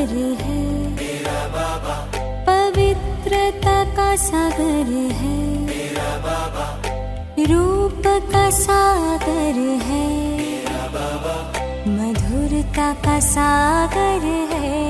सागर है। मेरा बाबा पवित्रता का सागर है। मेरा बाबा रूप का सागर है। मधुरता का सागर है।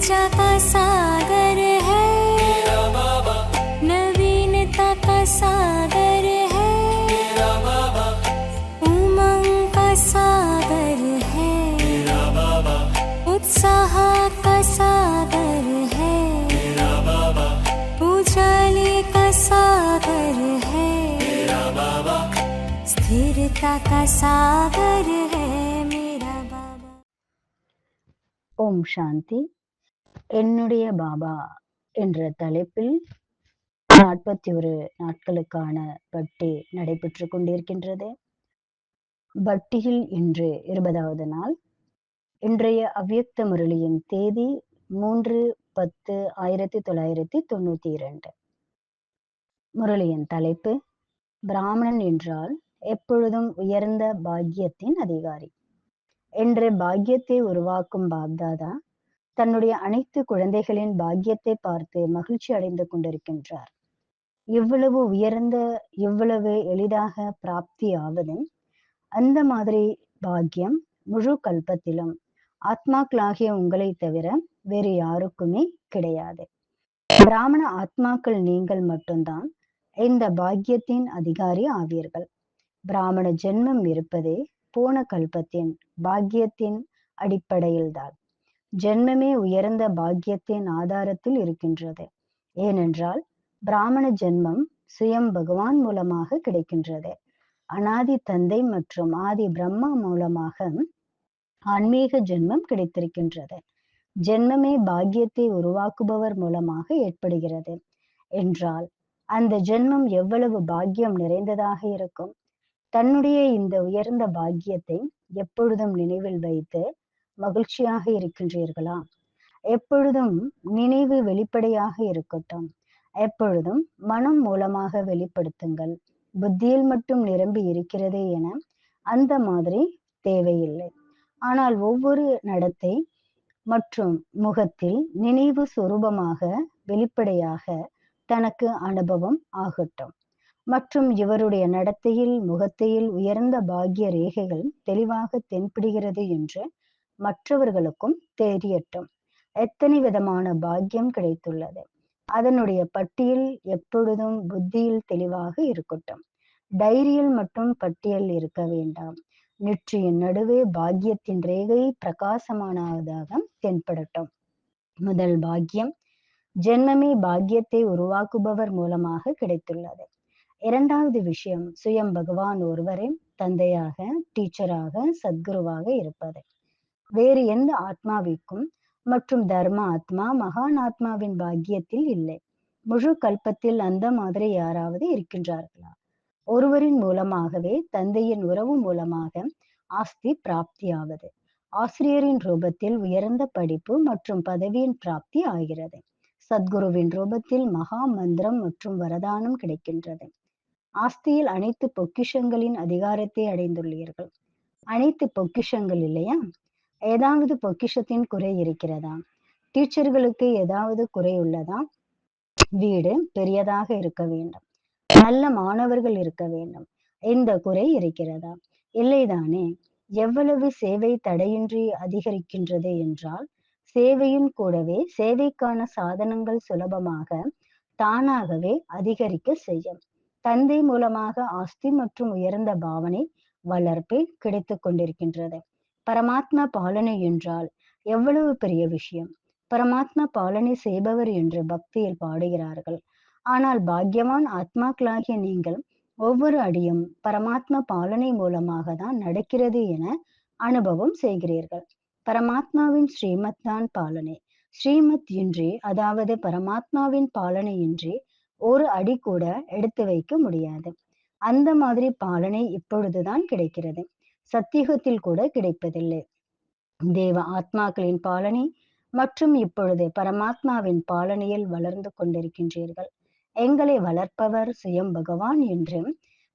ऊर्जा का सागर है। नवीनता का सागर है। उमंग का सागर है। उत्साह का सागर है। उजाले का सागर है। स्थिरता का सागर है। मेरा बाबा। ओम शांति। என்னுடைய பாபா என்ற தலைப்பில் நாற்பத்தி ஒரு நாட்களுக்கான பட்டி நடைபெற்று கொண்டிருக்கின்றது. பட்டியில் இன்று இருபதாவது நாள். இன்றைய அவ்வியக்த முரளியின் தேதி மூன்று பத்து ஆயிரத்தி தொள்ளாயிரத்தி தொண்ணூத்தி இரண்டு. முரளியின் தலைப்பு பிராமணன் என்றால் எப்பொழுதும் உயர்ந்த பாக்கியத்தின் அதிகாரி. என்ற பாக்கியத்தை உருவாக்கும் பாப்தாதா தன்னுடைய அனைத்து குழந்தைகளின் பாக்கியத்தை பார்த்து மகிழ்ச்சி அடைந்து கொண்டிருக்கின்றார். இவ்வளவு உயர்ந்த இவ்வளவு எளிதாக பிராப்தி ஆவதும் அந்த மாதிரி பாக்கியம் முழு கல்பத்திலும் ஆத்மாக்களாகிய உங்களை தவிர வேறு யாருக்குமே கிடையாது. பிராமண ஆத்மாக்கள் நீங்கள் மட்டும்தான் இந்த பாக்கியத்தின் அதிகாரி ஆவீர்கள். பிராமண ஜென்மம் இருப்பதே போன கல்பத்தின் பாக்கியத்தின் அடிப்படையில்தான். ஜென்மமே உயர்ந்த பாக்கியத்தின் ஆதாரத்தில் இருக்கின்றது. ஏனென்றால் பிராமண ஜென்மம் சுயம் பகவான் மூலமாக கிடைக்கின்றது. அனாதி தந்தை மற்றும் ஆதி பிரம்மா மூலமாக ஆன்மீக ஜென்மம் கிடைத்திருக்கின்றது. ஜென்மமே பாக்கியத்தை உருவாக்குபவர் மூலமாக ஏற்படுகிறது. என்றால் அந்த ஜென்மம் எவ்வளவு பாக்கியம் நிறைந்ததாக இருக்கும்? தன்னுடைய இந்த உயர்ந்த பாக்கியத்தை எப்பொழுதும் நினைவில் வைத்து மகிழ்ச்சியாக இருக்கின்றீர்களா? எப்பொழுதும் நினைவு வெளிப்படையாக இருக்கட்டும். எப்பொழுதும் மனம் மூலமாக வெளிப்படுத்துங்கள். புத்தியில் மட்டும் நிரம்பி இருக்கிறதே என அந்த மாதிரி தேவையில்லை. ஆனால் ஒவ்வொரு நடத்தை மற்றும் முகத்தில் நினைவு சுரூபமாக வெளிப்படையாக தனக்கு அனுபவம் ஆகட்டும். மற்றும் இவருடைய நடத்தையில் முகத்தையில் உயர்ந்த பாக்கிய ரேகைகள் தெளிவாக தென்படுகிறது என்று மற்றவர்களுக்கும் தெரியட்டும் எத்தனை விதமான பாக்கியம் கிடைத்துள்ளது. அதனுடைய பட்டியல் எப்பொழுதும் புத்தியில் தெளிவாக இருக்கட்டும். டைரியில் மட்டும் பட்டியல் இருக்க வேண்டாம். நெற்றியின் நடுவே பாக்கியத்தின் ரேகை பிரகாசமானதாக தென்படட்டும். முதல் பாக்கியம் ஜென்மமே பாக்கியத்தை உருவாக்குபவர் மூலமாக கிடைத்துள்ளது. இரண்டாவது விஷயம் சுயம் பகவான் ஒருவரே தந்தையாக டீச்சராக சத்குருவாக இருப்பது. வேறு எந்த ஆத்மாவிற்கும் மற்றும் தர்ம ஆத்மா மகான் ஆத்மாவின் பாக்கியத்தில் இல்லை. முழு கல்பத்தில் அந்த மாதிரி யாராவது இருக்கின்றார்களா? ஒருவரின் மூலமாகவே தந்தையின் உறவு மூலமாக ஆஸ்தி பிராப்தியாவது ஆசிரியரின் ரூபத்தில் உயர்ந்த படிப்பு மற்றும் பதவியின் பிராப்தி ஆகிறது. சத்குருவின் ரூபத்தில் மகா மந்திரம் மற்றும் வரதானம் கிடைக்கின்றது. ஆஸ்தியில் அனைத்து பொக்கிஷங்களின் அதிகாரத்தை அடைந்துள்ளீர்கள். அனைத்து பொக்கிஷங்கள் இல்லையா? ஏதாவது பொக்கிஷத்தின் குறை இருக்கிறதா? டீச்சர்களுக்கு ஏதாவது குறை உள்ளதா? வீடு பெரியதாக இருக்க வேண்டும். நல்ல மாணவர்கள் இருக்க வேண்டும். இந்த குறை இருக்கிறதா? இல்லைதானே? எவ்வளவு சேவை தடையின்றி அதிகரிக்கின்றது என்றால் சேவையின் கூடவே சேவைக்கான சாதனங்கள் சுலபமாக தானாகவே அதிகரிக்க செய்யும். தந்தை மூலமாக ஆஸ்தி மற்றும் உயர்ந்த பாவனை வளர்ப்பு கிடைத்து கொண்டிருக்கின்றது. பரமாத்மா பாலனை என்றால் எவ்வளவு பெரிய விஷயம்? பரமாத்மா பாலனை செய்பவர் என்று பக்தியில் பாடுகிறார்கள். ஆனால் பாக்யவான் ஆத்மாக்களாகிய நீங்கள் ஒவ்வொரு அடியும் பரமாத்மா பாலனை மூலமாக தான் நடக்கிறது என அனுபவம் செய்கிறீர்கள். பரமாத்மாவின் ஸ்ரீமத் தான் பாலனை. ஸ்ரீமத் இன்றி அதாவது பரமாத்மாவின் பாலனை இன்றி ஒரு அடி கூட எடுத்து வைக்க முடியாது. அந்த மாதிரி பாலனை இப்பொழுதுதான் கிடைக்கிறது. சத்தியுகத்தில் கூட கிடைப்பதில்லை. தேவ ஆத்மாக்களின் பாலனை மற்றும் இப்பொழுது பரமாத்மாவின் பாலனையில் வளர்ந்து கொண்டிருக்கின்றீர்கள். எங்களை வளர்ப்பவர் சுயம் பகவான் என்று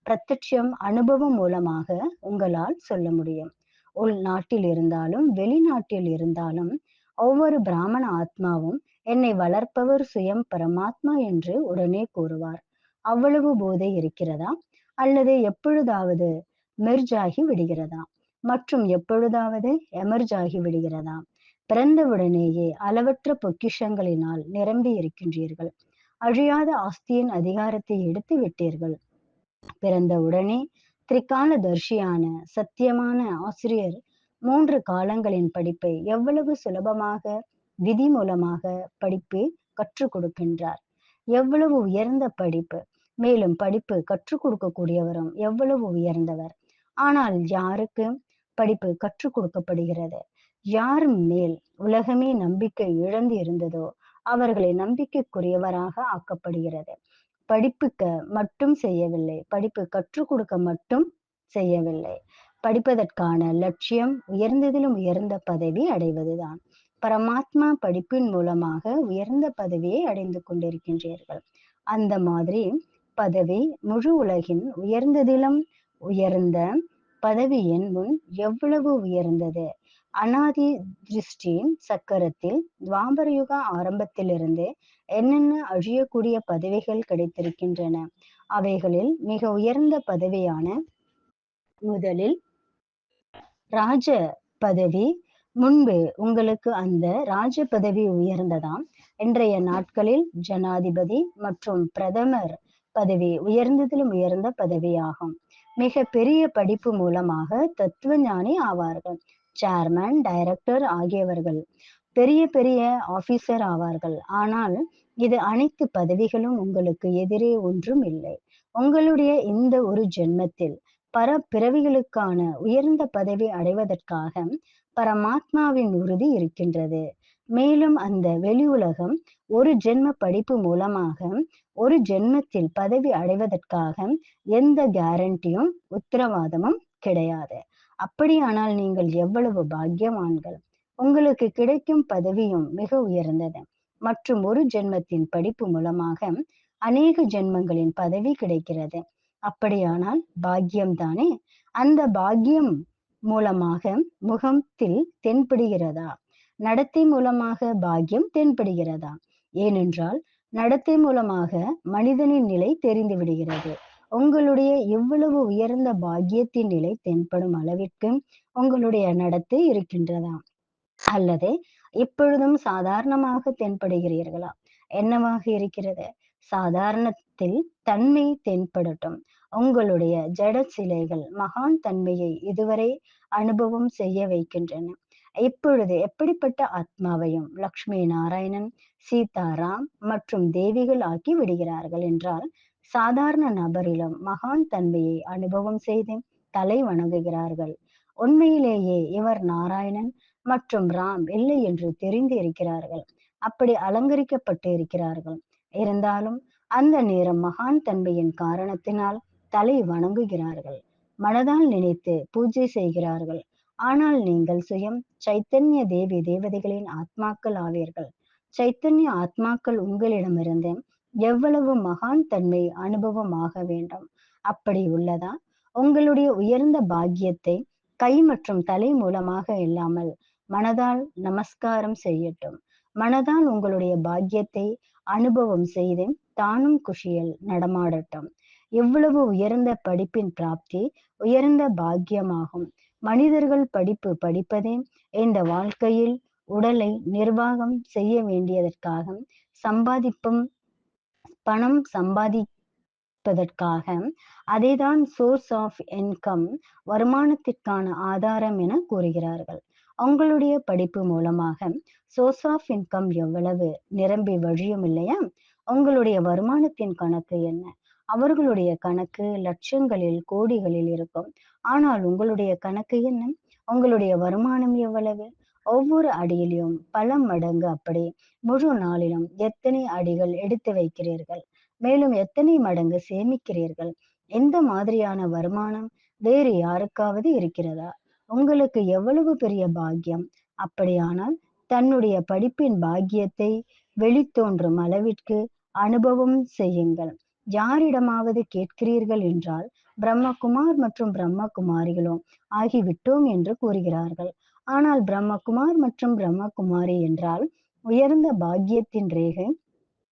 பிரத்யட்சம் அனுபவம் மூலமாக உங்களால் சொல்ல முடியும். உள் நாட்டில் இருந்தாலும் வெளிநாட்டில் இருந்தாலும் ஒவ்வொரு பிராமண ஆத்மாவும் என்னை வளர்ப்பவர் சுயம் பரமாத்மா என்று உடனே கூறுவார். அவ்வளவு போதை இருக்கிறதா? அல்லது எப்பொழுதாவது மெர்ஜாகி விடுகிறதா மற்றும் எப்பொழுதாவது எமர்ஜாகி விடுகிறதா பிறந்தவுடனேயே அளவற்ற பொக்கிஷங்களினால் நிரம்பி இருக்கின்றீர்கள். அழியாத ஆஸ்தியின் அதிகாரத்தை எடுத்து விட்டீர்கள். பிறந்த உடனே திரிகால தர்ஷியான சத்தியமான ஆசிரியர் மூன்று காலங்களின் படிப்பை எவ்வளவு சுலபமாக விதி மூலமாக படிப்பு கற்றுக் கொடுக்கின்றார். எவ்வளவு உயர்ந்த படிப்பு மேலும் படிப்பு கற்றுக் கொடுக்கக்கூடியவரும் எவ்வளவு உயர்ந்தவர். ஆனால் யாருக்கு? படிப்பு கற்றுக் கொடுக்கப்படுகிறது. யார் மேல் உலகமே நம்பிக்கை இழந்து இருந்ததோ அவர்களை நம்பிக்கைக்குரியவராக ஆக்கப்படுகிறது. படிப்புக்கு மட்டும் செய்யவில்லை. படிப்பு கற்றுக் கொடுக்க மட்டும் செய்யவில்லை. படிப்பதற்கான லட்சியம் உயர்ந்ததிலும் உயர்ந்த பதவி அடைவதுதான். பரமாத்மா படிப்பின் மூலமாக உயர்ந்த பதவியை அடைந்து கொண்டிருக்கின்றீர்கள். அந்த மாதிரி பதவி முழு உலகின் உயர்ந்ததிலும் உயர்ந்த பதவியின் முன் எவ்வளவு உயர்ந்தது? அனாதி திருஷ்டியின் சக்கரத்தில் துவாபரயுக ஆரம்பத்திலிருந்து என்னென்ன அழியக்கூடிய பதவிகள் கிடைத்திருக்கின்றன? அவைகளில் மிக உயர்ந்த பதவியான முதலில் ராஜ பதவி. முன்பு உங்களுக்கு அந்த ராஜ பதவி உயர்ந்ததாம். இன்றைய நாட்களில் ஜனாதிபதி மற்றும் பிரதமர் பதவி உயர்ந்ததிலும் உயர்ந்த பதவியாகும். மிக பெரிய படிப்பு மூலமாக தத்துவ ஞானி ஆவார்கள். சேர்மன் டைரக்டர் ஆகியவர்கள் பெரிய பெரிய ஆபீசர் ஆவார்கள். ஆனால் இது அனைத்து பதவிகளும் உங்களுக்கு எதிரே ஒன்றும் இல்லை. உங்களுடைய இந்த ஒரு ஜென்மத்தில் பர பிறவிகளுக்கான உயர்ந்த பதவி அடைவதற்காக பரமாத்மாவின் உறுதி இருக்கின்றது. மேலும் அந்த வெளி உலகம் ஒரு ஜென்ம படிப்பு மூலமாக ஒரு ஜென்மத்தில் பதவி அடைவதற்காக எந்த கேரண்டியும் உத்தரவாதமும் கிடையாது. அப்படியானால் நீங்கள் எவ்வளவு பாக்கியவான்கள்? உங்களுக்கு கிடைக்கும் பதவியும் மிக உயர்ந்தது. மற்றும் ஒரு ஜென்மத்தின் படிப்பு மூலமாக அநேக ஜென்மங்களின் பதவி கிடைக்கிறது. அப்படியானால் பாக்கியம் தானே அந்த பாக்கியம் மூலமாக முகத்தில் தென்படுகிறதா? நடத்தை மூலமாக பாக்கியம் தென்படுகிறதா? ஏனென்றால் நடத்தை மூலமாக மனிதனின் நிலை தெரிந்து விடுகிறது. உங்களுடைய எவ்வளவு உயர்ந்த பாக்கியத்தின் நிலை தென்படும் அளவிற்கு உங்களுடைய நடத்தை இருக்கின்றதா? அல்லது இப்பொழுதும் சாதாரணமாக தென்படுகிறீர்களா? என்னவாக இருக்கிறது? சாதாரணத்தில் தன்மை தென்படட்டும். உங்களுடைய ஜட சிலைகள் மகான் தன்மையை இதுவரை அனுபவம் செய்ய வைக்கின்றன. இப்பொழுது எப்படிப்பட்ட ஆத்மாவையும் லக்ஷ்மி நாராயணன் சீதாராம் மற்றும் தேவிகள் ஆக்கி விடுகிறார்கள் என்றால் சாதாரண நபரிலும் மகான் தன்மையை அனுபவம் செய்து தலை வணங்குகிறார்கள். உண்மையிலேயே இவர் நாராயணன் மற்றும் ராம் இல்லை என்று தெரிந்து இருக்கிறார்கள். அப்படி அலங்கரிக்கப்பட்டு இருக்கிறார்கள். இருந்தாலும் அந்த நேரம் மகான் தன்மையின் காரணத்தினால் தலை வணங்குகிறார்கள். மனதால் நினைத்து பூஜை செய்கிறார்கள். ஆனால் நீங்கள் சுயம் சைத்தன்ய தேவி தேவதைகளின் ஆத்மாக்கள் ஆவீர்கள். சைத்தன்ய ஆத்மாக்கள் உங்களிடமிருந்து எவ்வளவு மகான் தன்மை அனுபவமாக வேண்டும்? அப்படி உள்ளதா? உங்களுடைய உயர்ந்த பாக்கியத்தை கை மற்றும் தலை மூலமாக இல்லாமல் மனதால் நமஸ்காரம் செய்யட்டும். மனதால் உங்களுடைய பாக்கியத்தை அனுபவம் செய்து தானும் குஷியில் நடமாடட்டும். எவ்வளவு உயர்ந்த படிப்பின் பிராப்தி உயர்ந்த பாக்கியமாகும். மனிதர்கள் படிப்பு படிப்பதே இந்த வாழ்க்கையில் உடலை நிர்வாகம் செய்ய வேண்டியதற்காக சம்பாதிப்பும் பணம் சம்பாதிப்பதற்காக அதைதான் சோர்ஸ் ஆஃப் இன்கம் வருமானத்திற்கான ஆதாரம் என கூறுகிறார்கள். உங்களுடைய படிப்பு மூலமாக சோர்ஸ் ஆஃப் இன்கம் எவ்வளவு நிரம்பி வழியும் இல்லையா? உங்களுடைய வருமானத்தின் கணக்கு என்ன? அவர்களுடைய கணக்கு லட்சங்களில் கோடிகளில் இருக்கும். ஆனால் உங்களுடைய கணக்கு என்ன? உங்களுடைய வருமானம் எவ்வளவு? ஒவ்வொரு அடியிலும் பல மடங்கு அப்படி. முழு நாளிலும் எத்தனை அடிகள் எடுத்து வைக்கிறீர்கள்? மேலும் எத்தனை மடங்கு சேமிக்கிறீர்கள்? எந்த மாதிரியான வருமானம்? வேறு யாருக்காவது இருக்கிறதா? உங்களுக்கு எவ்வளவு பெரிய பாக்கியம்? அப்படியானால் தன்னுடைய படிப்பின் பாக்கியத்தை வெளித்தோன்றும் அளவிற்கு அனுபவம் செய்யுங்கள். யாரிடமாவது கேட்கிறீர்கள் என்றால் பிரம்மகுமார் மற்றும் பிரம்மகுமாரிகளும் ஆகிவிட்டோம் என்று கூறுகிறார்கள். ஆனால் பிரம்மகுமார் மற்றும் பிரம்மகுமாரி என்றால் உயர்ந்த பாக்கியத்தின் ரேகை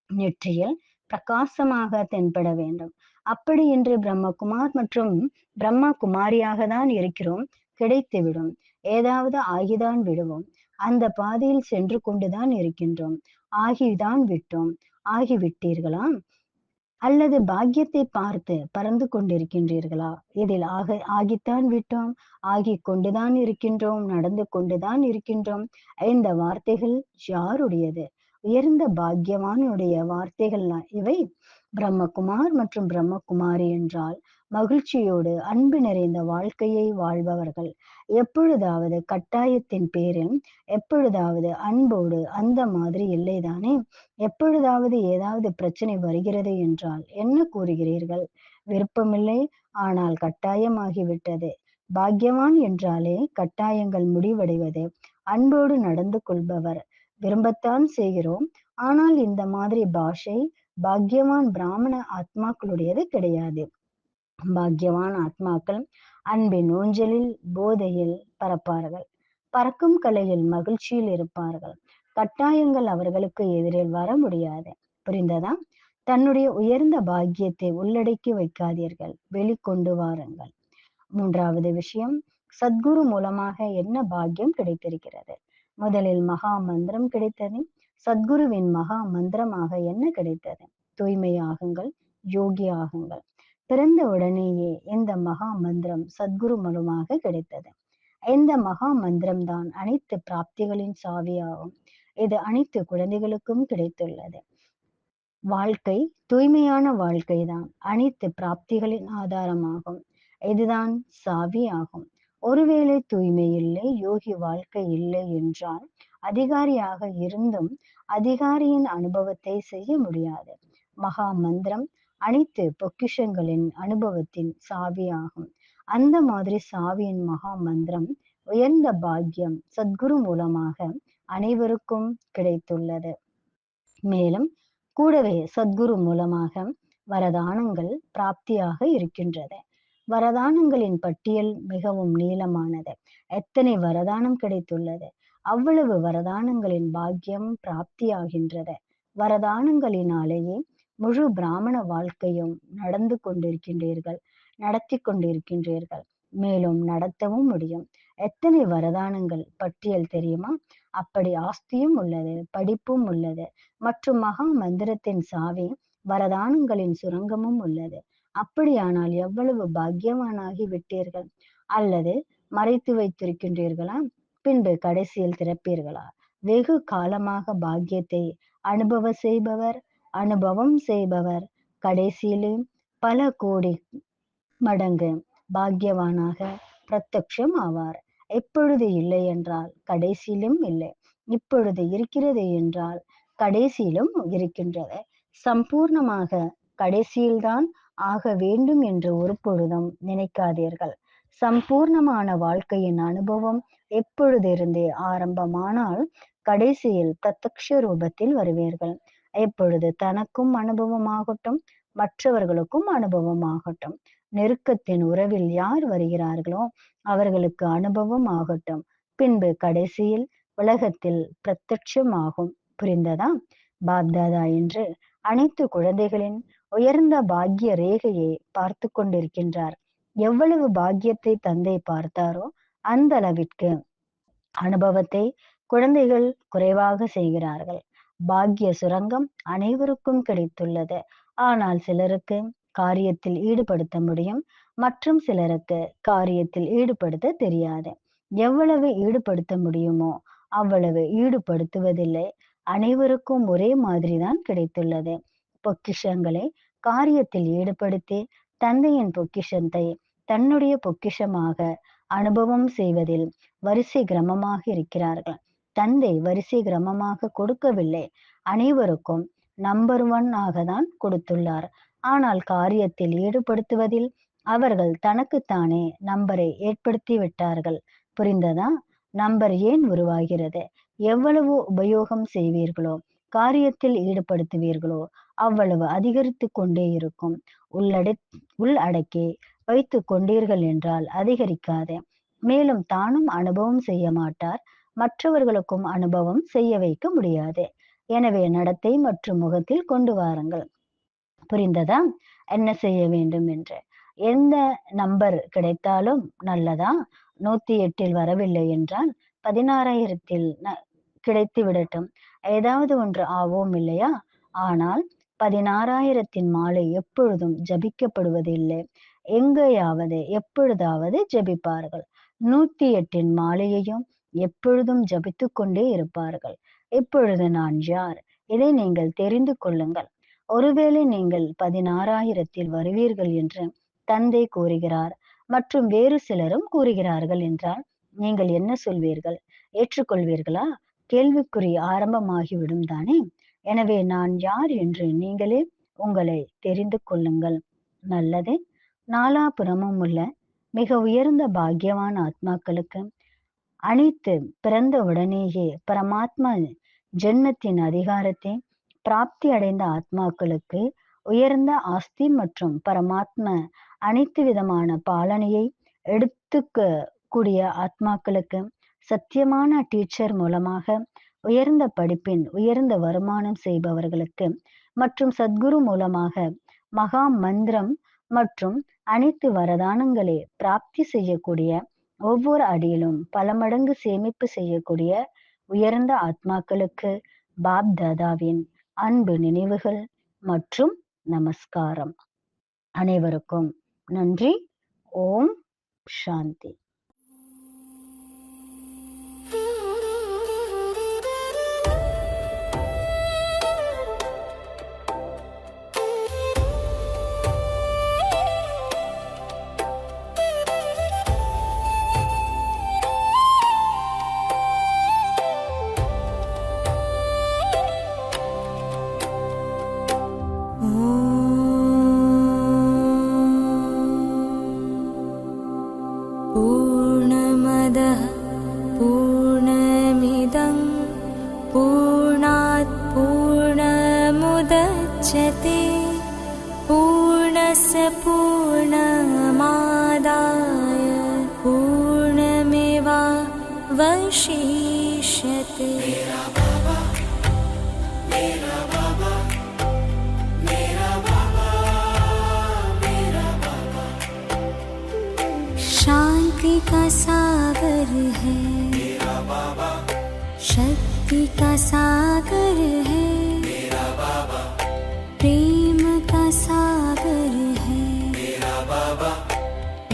நெற்றியில் பிரகாசமாக தென்பட வேண்டும். அப்படி என்று பிரம்மகுமார் மற்றும் பிரம்மகுமாரியாக தான் இருக்கிறோம். கிடைத்துவிடும். ஏதாவது ஆகிதான் விடுவோம். அந்த பாதையில் சென்று கொண்டுதான் இருக்கின்றோம். ஆகிதான் விட்டோம். ஆகிவிட்டீர்களா? அல்லது பாக்கியத்தை பார்த்து பறந்து கொண்டிருக்கின்றீர்களா? இதில் ஆக ஆகித்தான் விட்டோம் ஆகி கொண்டுதான் இருக்கின்றோம் நடந்து கொண்டுதான் இருக்கின்றோம் இந்த வார்த்தைகள் யாருடையது? உயர்ந்த பாக்கியவானுடைய வார்த்தைகள் இவை. பிரம்மகுமார் மற்றும் பிரம்மகுமாரி என்றால் மகிழ்ச்சியோடு அன்பு நிறைந்த வாழ்க்கையை வாழ்பவர்கள். எப்பொழுதாவது கட்டாயத்தின் பேரில் எப்பொழுதாவது அன்போடு அந்த மாதிரி இல்லைதானே எப்பொழுதாவது ஏதாவது பிரச்சனை வருகிறது என்றால் என்ன கூறுகிறீர்கள்? விருப்பமில்லை ஆனால் கட்டாயமாகிவிட்டது. பாக்கியவான் என்றாலே கட்டாயங்கள் முடிவடைவது. அன்போடு நடந்து கொள்பவர். விரும்பத்தான் செய்கிறோம். ஆனால் இந்த மாதிரி பாஷை பாக்கியவான் பிராமண ஆத்மாக்களுடையது கிடையாது. பாக்கியவான் ஆத்மாக்கள் அன்பின் ஊஞ்சலில் போதையில் பறப்பார்கள். பறக்கும் கலையில் மகிழ்ச்சியில் இருப்பார்கள். கட்டாயங்கள் அவர்களுக்கு எதிரில் வர முடியாது. புரிந்ததா? தன்னுடைய உயர்ந்த பாக்கியத்தை உள்ளடக்கி வைக்காதீர்கள். வெளிக்கொண்டு வாருங்கள். மூன்றாவது விஷயம் சத்குரு மூலமாக என்ன பாக்கியம் கிடைத்திருக்கிறது? முதலில் மகா மந்திரம் கிடைத்தது. சத்குருவின் மகா மந்திரமாக என்ன கிடைத்தது? தூய்மையாகுங்கள் யோகி ஆகுங்கள் பிறந்த உடனேயே இந்த மகா மந்திரம் சத்குரு மூலமாக கிடைத்தது. இந்த மகா மந்திரம் தான் அனைத்து பிராப்திகளின் சாவியாகும். இது அனைத்து குழந்தைகளுக்கும் கிடைத்துள்ளது. வாழ்க்கை தூய்மையான வாழ்க்கை தான் அனைத்து பிராப்திகளின் ஆதாரமாகும். இதுதான் சாவி ஆகும் ஒருவேளை தூய்மை இல்லை யோகி வாழ்க்கை இல்லை என்றால் அதிகாரியாக இருந்தும் அதிகாரியின் அனுபவத்தை செய்ய முடியாது. மகா மந்திரம் அனைத்து பொக்கிஷங்களின் அனுபவத்தின் சாவியாகும். அந்த மாதிரி சாவியின் மகா மந்திரம் உயர்ந்த பாக்கியம் சத்குரு மூலமாக அனைவருக்கும் கிடைத்துள்ளது. மேலும் கூடவே சத்குரு மூலமாக வரதானங்கள் பிராப்தியாக இருக்கின்றது. வரதானங்களின் பட்டியல் மிகவும் நீளமானது. எத்தனை வரதானம் கிடைத்துள்ளது? அவ்வளவு வரதானங்களின் பாக்கியம் பிராப்தியாகின்றது. வரதானங்களினாலேயே முழு பிராமண வாழ்க்கையும் நடந்து கொண்டிருக்கின்றீர்கள் நடத்தி கொண்டிருக்கின்றீர்கள். மேலும் நடத்தவும் முடியும். எத்தனை வரதானங்கள் பட்டியல் தெரியுமா? அப்படி ஆஸ்தியும் உள்ளது படிப்பும் உள்ளது. மற்றும் மகா மந்திரத்தின் சாவி வரதானங்களின் சுரங்கமும் உள்ளது. அப்படியானால் எவ்வளவு பாக்கியவானாகி விட்டீர்கள்? அல்லது மறைத்து வைத்திருக்கின்றீர்களா? பின்பு கடைசியில் திறப்பீர்களா? வெகு காலமாக பாக்கியத்தை அனுபவ செய்பவர் அனுபவம் செய்பவர். கடைசியிலும் பல கோடி மடங்கு பாக்கியவானாக பிரத்யக்ஷம் ஆவார். எப்பொழுது இல்லை என்றால் கடைசியிலும் இல்லை. இப்பொழுது இருக்கிறது என்றால் கடைசியிலும் இருக்கின்றது. சம்பூர்ணமாக கடைசியில்தான் ஆக வேண்டும் என்று ஒரு பொழுதும் நினைக்காதீர்கள். சம்பூர்ணமான வாழ்க்கையின் அனுபவம் எப்பொழுதிருந்தே ஆரம்பமானால் கடைசியில் பிரத்யக்ஷ ரூபத்தில் வருவீர்கள். எப்பொழுது தனக்கும் அனுபவமாகட்டும் மற்றவர்களுக்கும் அனுபவமாகட்டும் நெருக்கத்தின் உறவில் யார் வருகிறார்களோ அவர்களுக்கு அனுபவம் ஆகட்டும். பின்பு கடைசியில் உலகத்தில் பிரத்யட்சமாகும் புரிந்ததா? பாப்தாதா என்று அனைத்து குழந்தைகளின் உயர்ந்த பாக்கிய ரேகையை பார்த்து கொண்டிருக்கின்றார். எவ்வளவு பாக்கியத்தை தந்தை பார்த்தாரோ அந்த அளவிற்கு அனுபவத்தை குழந்தைகள் குறைவாக செய்கிறார்கள். பாக்கிய சுரங்கம் அனைவருக்கும் கிடைத்துள்ளது. ஆனால் சிலருக்கு காரியத்தில் ஈடுபடுத்த முடியும் மற்றும் சிலருக்கு காரியத்தில் ஈடுபடுத்த தெரியாது. எவ்வளவு ஈடுபடுத்த முடியுமோ அவ்வளவு ஈடுபடுத்துவதில்லை. அனைவருக்கும் ஒரே மாதிரிதான் கிடைத்துள்ளது. பொக்கிஷங்களை காரியத்தில் ஈடுபடுத்தி தந்தையின் பொக்கிஷத்தை தன்னுடைய பொக்கிஷமாக அனுபவம் செய்வதில் வரிசை கிரமமாக இருக்கிறார்கள். தந்தை வரிசை கிரமமாக கொடுக்கவில்லை. அனைவருக்கும் நம்பர் ஒன் ஆக தான் கொடுத்துள்ளார். ஆனால் காரியத்தில் ஈடுபடுத்துவதில் அவர்கள் தனக்குத்தானே நம்பரை ஏற்படுத்தி விட்டார்கள். புரிந்ததா? நம்பர் ஏன் உருவாகிறது? எவ்வளவு உபயோகம் செய்வீர்களோ காரியத்தில் ஈடுபடுத்துவீர்களோ அவ்வளவு அதிகரித்து கொண்டே இருக்கும். உள்ளடை உள்ளடக்கி வைத்து கொண்டீர்கள் என்றால் அதிகரிக்காது. மேலும் தானும் அனுபவம் செய்ய மாட்டார். மற்றவர்களுக்கும் அனுபவம் செய்ய வைக்க முடியாது. எனவே நடத்தை மற்றும் முகத்தில் கொண்டு வாருங்கள். புரிந்ததா? என்ன செய்ய வேண்டும் என்று. எந்த நம்பர் கிடைத்தாலும் நல்லதா? நூத்தி எட்டில் வரவில்லை என்றால் பதினாறாயிரத்தில் கிடைத்து விடட்டும். ஏதாவது ஒன்று ஆவோம் இல்லையா? ஆனால் பதினாறாயிரத்தின் மாலை எப்பொழுதும் ஜபிக்கப்படுவதில்லை. எங்கேயாவது எப்பொழுதாவது ஜபிப்பார்கள். நூத்தி எட்டின் மாலையையும் எப்பொழுதும் ஜபித்து கொண்டே இருப்பார்கள். இப்பொழுது நான் யார்? இதை நீங்கள் தெரிந்து கொள்ளுங்கள். ஒருவேளை நீங்கள் பதினாறாயிரத்தில் வருவீர்கள் என்று தந்தை கூறுகிறார். மற்றும் வேறு சிலரும் கூறுகிறார்கள் என்றால் நீங்கள் என்ன சொல்வீர்கள்? ஏற்றுக்கொள்வீர்களா? கேள்விக்குறி ஆரம்பமாகிவிடும் தானே? எனவே நான் யார் என்று நீங்களே உங்களை தெரிந்து கொள்ளுங்கள். நல்லது. நாலாபுறமும் உள்ள மிக உயர்ந்த பாக்கியவான ஆத்மாக்களுக்கு அனைத்து பிறந்த உடனேயே பரமாத்மா ஜென்மத்தின் அதிகாரத்தை பிராப்தி அடைந்த ஆத்மாக்களுக்கு உயர்ந்த ஆஸ்தி மற்றும் பரமாத்ம அனைத்து விதமான பாலனையை எடுத்துக்க கூடிய ஆத்மாக்களுக்கு சத்தியமான டீச்சர் மூலமாக உயர்ந்த படிப்பின் உயர்ந்த வருமானம் செய்பவர்களுக்கு மற்றும் சத்குரு மூலமாக மகா மந்திரம் மற்றும் அனைத்து வரதானங்களை பிராப்தி செய்யக்கூடிய ஒவ்வொரு அடியிலும் பல மடங்கு சேமிப்பு செய்யக்கூடிய உயர்ந்த ஆத்மாக்களுக்கு பாப் தாதாவின் அன்பு நினைவுகள் மற்றும் நமஸ்காரம். அனைவருக்கும் நன்றி. ஓம் சாந்தி. पूर्णमदः पूर्णमिदं पूर्णात् पूर्णमुदच्यते पूर्णस्य पूर्णमादाय पूर्णमेवावशिष्यते का सागर है। प्रेम का सागर है।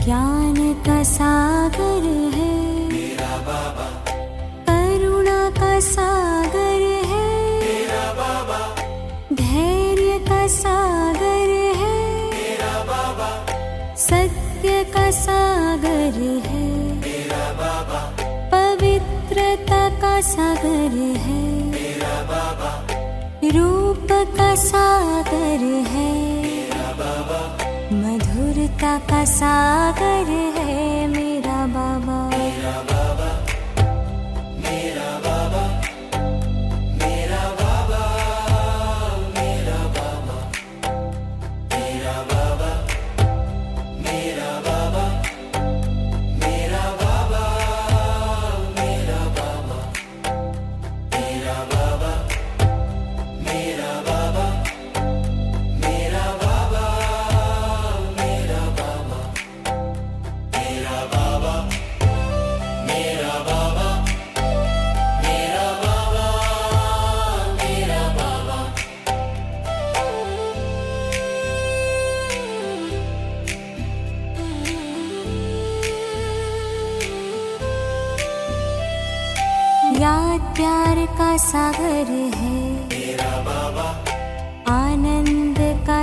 ज्ञान का सागर है। मेरा बाबा। करुणा का सागर है। मेरा बाबा। धैर्य का सागर है। मेरा बाबा। सत्य का सागर है। मेरा बाबा पवित्रता का सागर है। मेरा बाबा रूप का सागर है। मेरा बाबा मधुरता का सागर है।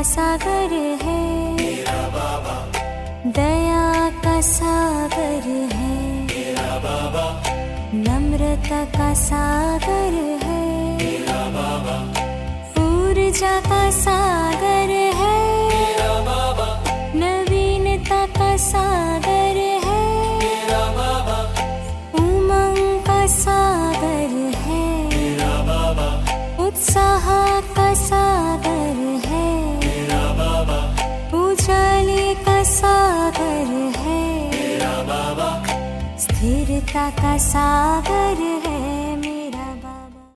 सागर है। दया का सागर है। नम्रता का सागर है। ऊर्जा का सागर है। नवीनता का सागर आशा का सागर है।